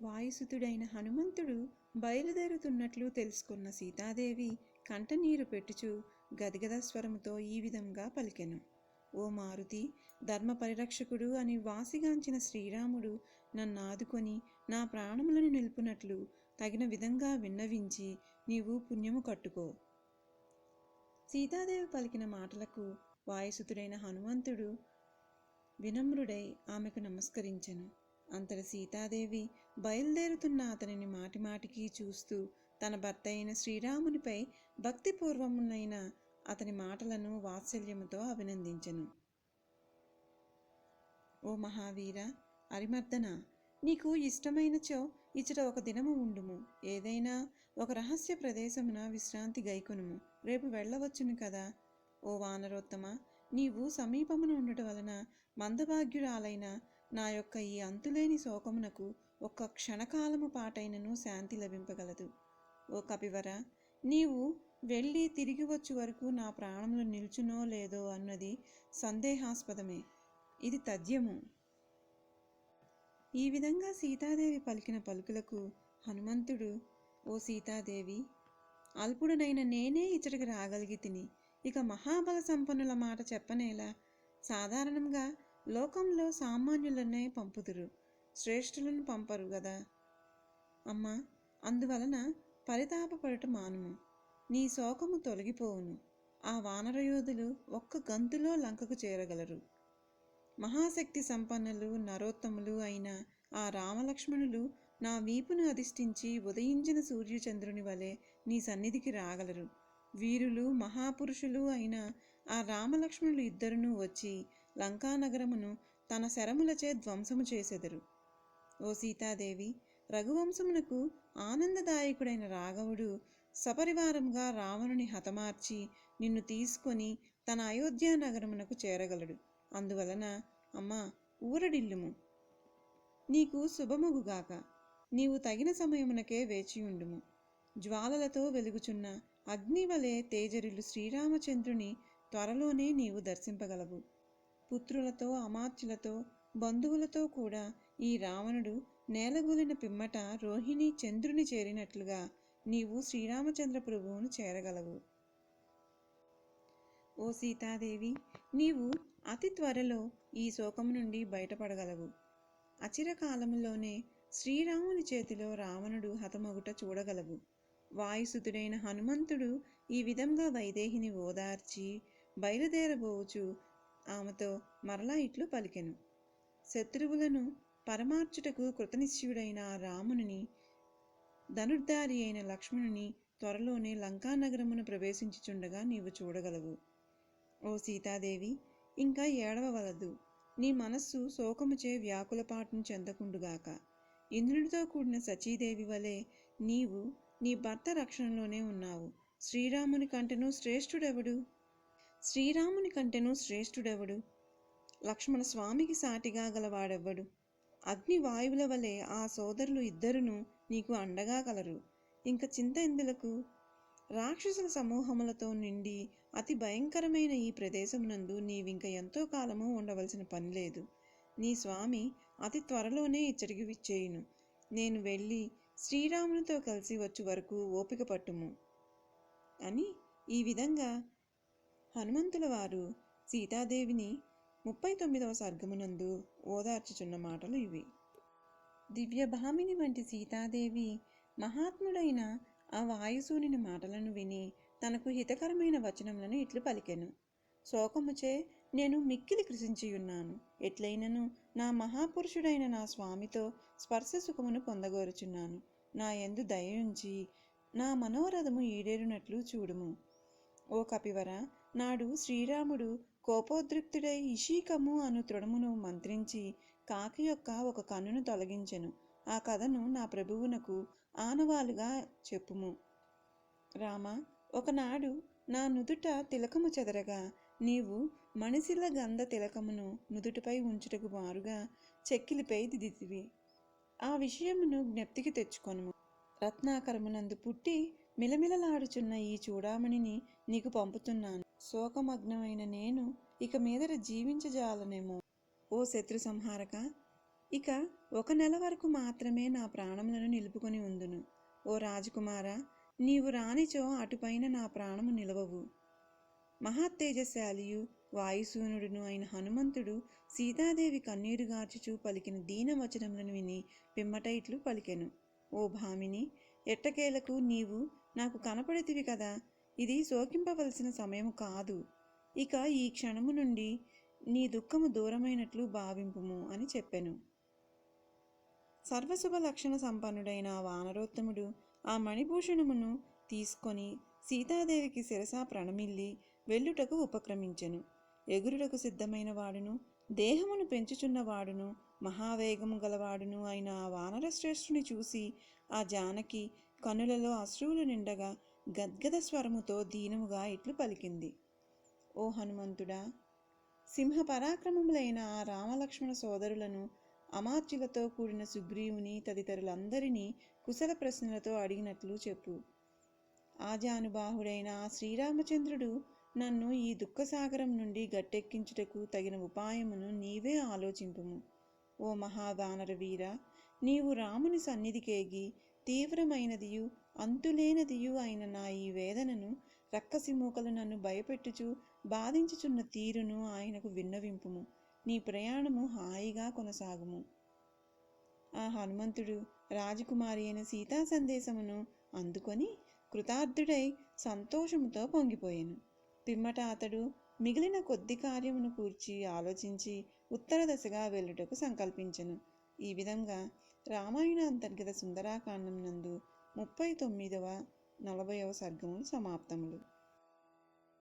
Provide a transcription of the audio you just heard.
వాయుసుతుడైన హనుమంతుడు బయలుదేరుతున్నట్లు తెలుసుకున్న సీతాదేవి కంటనీరు పెట్టుచు గదిగద స్వరముతో ఈ విధంగా పలికెను. ఓ మారుతి ధర్మ పరిరక్షకుడు అని వాసిగాంచిన శ్రీరాముడు నన్ను ఆదుకొని నా ప్రాణములను నిలుపునట్లు తగిన విధంగా విన్నవించి నీవు పుణ్యము కట్టుకో సీతాదేవి పలికిన మాటలకు వాయుసుతుడైన హనుమంతుడు వినమ్రుడై ఆమెకు నమస్కరించెను. అంతట సీతాదేవి బయలుదేరుతున్న అతనిని మాటిమాటికి చూస్తూ తన భర్త అయిన శ్రీరామునిపై భక్తిపూర్వమునైన అతని మాటలను వాత్సల్యముతో అభినందించెను. ఓ మహావీర అరిమర్దన నీకు ఇష్టమైనచో ఇచ్చట ఒక దినము ఉండుము. ఏదైనా ఒక రహస్య ప్రదేశమున విశ్రాంతి గైకొనుము. రేపు వెళ్ళవచ్చును కదా? ఓ వానరోత్తమ నీవు సమీపమున ఉండటం వలన మందభాగ్యురాలైన నా యొక్క ఈ అంతులేని శోకమునకు ఒక్క క్షణకాలము పాటైనను శాంతి లభింపగలదు. ఓ కపివర నీవు వెళ్ళి తిరిగి వచ్చు వరకు నా ప్రాణములు నిల్చునో లేదో అన్నది సందేహాస్పదమే. ఇది తథ్యము. ఈ విధంగా సీతాదేవి పలికిన పలుకులకు హనుమంతుడు ఓ సీతాదేవి అల్పుడనైన నేనే ఇచ్చటికి రాగలిగి తిని ఇక మహాబల సంపన్నుల మాట చెప్పనేలా సాధారణంగా లోకంలో సామాన్యులనే పంపుదురు శ్రేష్ఠులను పంపరు కదా అమ్మా అందువలన పరితాపపడట మానుము. నీ శోకము తొలగిపోవును. ఆ వానరయోధులు ఒక్క గంతులో లంకకు చేరగలరు. మహాశక్తి సంపన్నులు నరోత్తములు అయిన ఆ రామలక్ష్మణులు నా వీపును అధిష్ఠించి ఉదయించిన సూర్యచంద్రుని వలె నీ సన్నిధికి రాగలరు. వీరులు మహాపురుషులు అయిన ఆ రామలక్ష్మణులు ఇద్దరునూ వచ్చి లంకానగరమును తన శరములచే ధ్వంసము చేసెదరు. ఓ సీతాదేవి రఘువంశమునకు ఆనందదాయకుడైన రాఘవుడు సపరివారంగా రావణుని హతమార్చి నిన్ను తీసుకొని తన అయోధ్య నగరమునకు చేరగలడు. అందువలన అమ్మా ఊరడిల్లుము. నీకు శుభముగుగాక నీవు తగిన సమయమునకే వేచియుండుము జ్వాలలతో వెలుగుచున్న అగ్నివలే తేజరిలు శ్రీరామచంద్రుని త్వరలోనే నీవు దర్శింపగలవు. పుత్రులతో అమాత్యులతో బంధువులతో కూడా ఈ రావణుడు నేలగూలిన పిమ్మట రోహిణి చంద్రుని చేరినట్లుగా నీవు శ్రీరామచంద్ర ప్రభువును చేరగలవు. ఓ సీతాదేవి నీవు అతి త్వరలో ఈ శోకం నుండి బయటపడగలవు. అచిరకాలంలోనే శ్రీరాముని చేతిలో రావణుడు హతమగుట చూడగలవు. వాయుసుతుడైన హనుమంతుడు ఈ విధంగా వైదేహిని ఓదార్చి బయలుదేరబోవచ్చు ఆమెతో మరలా ఇట్లు పలికెను. శత్రువులను పరమార్చుటకు కృతనిశ్చయుడైన రాముని ధనుర్ధారి అయిన లక్ష్మణుని త్వరలోనే లంకానగరమును ప్రవేశించుచుండగా నీవు చూడగలవు. ఓ సీతాదేవి ఇంకా ఏడవవలదు. నీ మనస్సు శోకముచే వ్యాకులపాటును చెందకుండుగాక. ఇంద్రునితో కూడిన సచీదేవి వలె నీవు నీ భర్త రక్షణలోనే ఉన్నావు. శ్రీరాముని కంటెను శ్రేష్ఠుడెవడు? శ్రీరాముని కంటెను శ్రేష్ఠుడెవడు? లక్ష్మణ స్వామికి సాటిగా గలవాడెవ్వడు? అగ్ని వాయువుల వలె ఆ సోదరులు ఇద్దరును నీకు అండగా కలరు. ఇంక చింత ఎందులకు? రాక్షసుల సమూహములతో నిండి అతి భయంకరమైన ఈ ప్రదేశమునందు నీవింక ఎంతో కాలము ఉండవలసిన పని లేదు. నీ స్వామి అతి త్వరలోనే ఇచ్చటికి విచ్చేయును. నేను వెళ్ళి శ్రీరామునితో కలిసి వచ్చే వరకు ఓపిక పట్టుము. అని ఈ విధంగా హనుమంతుల వారు సీతాదేవిని ముప్పై తొమ్మిదవ సర్గమునందు ఓదార్చుచున్న మాటలు ఇవి. దివ్యభామిని వంటి సీతాదేవి మహాత్ముడైన ఆ వాయుసూని మాటలను విని తనకు హితకరమైన వచనములను ఇట్లు పలికెను. శోకముచే నేను మిక్కిలి కృషించియున్నాను ఎట్లయినను నా మహాపురుషుడైన నా స్వామితో స్పర్శ సుఖమును పొందగోరుచున్నాను. నా ఎందు దయ ఉంచి నా మనోరథము ఈడేరునట్లు చూడుము. ఓ కపివర నాడు శ్రీరాముడు కోపోద్రిక్తుడై ఇషీకము అను తృణమును మంత్రించి కాకి యొక్క ఒక కన్నును తొలగించెను. ఆ కథను నా ప్రభువునకు ఆనవాలుగా చెప్పుము. రామ ఒకనాడు నా నుదుట తిలకము చెదరగా నీవు మనిషిల గంధ తిలకమును నుదుటిపై ఉంచుటకు మారుగా చెక్కిలిపై దిదితివి ఆ విషయమును జ్ఞప్తికి తెచ్చుకొనుము. రత్నాకరమునందు పుట్టి మిలమిలలాడుచున్న ఈ చూడామణిని నీకు పంపుతున్నాను. శోకమగ్నమైన నేను ఇక మీదట జీవించజాలనేమో. ఓ శత్రు సంహారక ఇక ఒక నెల వరకు మాత్రమే నా ప్రాణములను నిలుపుకొని ఉందును. ఓ రాజకుమార నీవు రానిచో అటుపైన నా ప్రాణము నిలవవు. మహాతేజశాలియు వాయుసూనుడును అయిన హనుమంతుడు సీతాదేవి కన్నీరుగార్చుచూ పలికిన దీనవచనములను విని పిమ్మట ఇట్లు పలికెను. ఓ భామిని ఎట్టకేలకు నీవు నాకు కనపడితివి కదా. ఇది శోకింపవలసిన సమయము కాదు. ఇక ఈ క్షణము నుండి నీ దుఃఖము దూరమైనట్లు భావింపుము అని చెప్పెను. సర్వశుభ లక్షణ సంపన్నుడైన వానరోత్తముడు ఆ మణిభూషణమును తీసుకొని సీతాదేవికి శిరసా ప్రణమిల్లి వెళ్ళుటకు ఉపక్రమించెను. ఎగురుటకు సిద్ధమైన వాడును దేహమును పెంచుచున్నవాడును మహావేగము గలవాడును అయిన ఆ వానరశ్రేష్ఠుని చూసి ఆ జానకి కనులలో అశ్రువులు నిండగా గద్గద స్వరముతో దీనముగా ఇట్లు పలికింది. ఓ హనుమంతుడా సింహ పరాక్రమములైన ఆ రామలక్ష్మణ సోదరులను అమాత్యులతో కూడిన సుగ్రీవుని తదితరులందరినీ కుశల ప్రశ్నలతో అడిగినట్లు చెప్పు. ఆజానుబాహుడైన ఆ శ్రీరామచంద్రుడు నన్ను ఈ దుఃఖసాగరం నుండి గట్టెక్కించుటకు తగిన ఉపాయమును నీవే ఆలోచింపుము. ఓ మహావానర వీర నీవు రాముని సన్నిధికేగి తీవ్రమైనదియు అంతులేనదియు అయిన నా ఈ వేదనను రక్కసి మూకలు నన్ను భయపెట్టుచు బాధించుచున్న తీరును ఆయనకు విన్నవింపుము. నీ ప్రయాణము హాయిగా కొనసాగుము. ఆ హనుమంతుడు రాజకుమారి అయిన సీతా సందేశమును అందుకొని కృతార్థుడై సంతోషముతో పొంగిపోయాను. పిమ్మట అతడు మిగిలిన కొద్ది కార్యమును కూర్చి ఆలోచించి ఉత్తర దశగా వెళ్ళుటకు సంకల్పించెను. ఈ విధంగా రామాయణ అంతర్గత సుందరాకాండం నందు ముప్పై తొమ్మిదవ నలభైవ సర్గములు సమాప్తములు.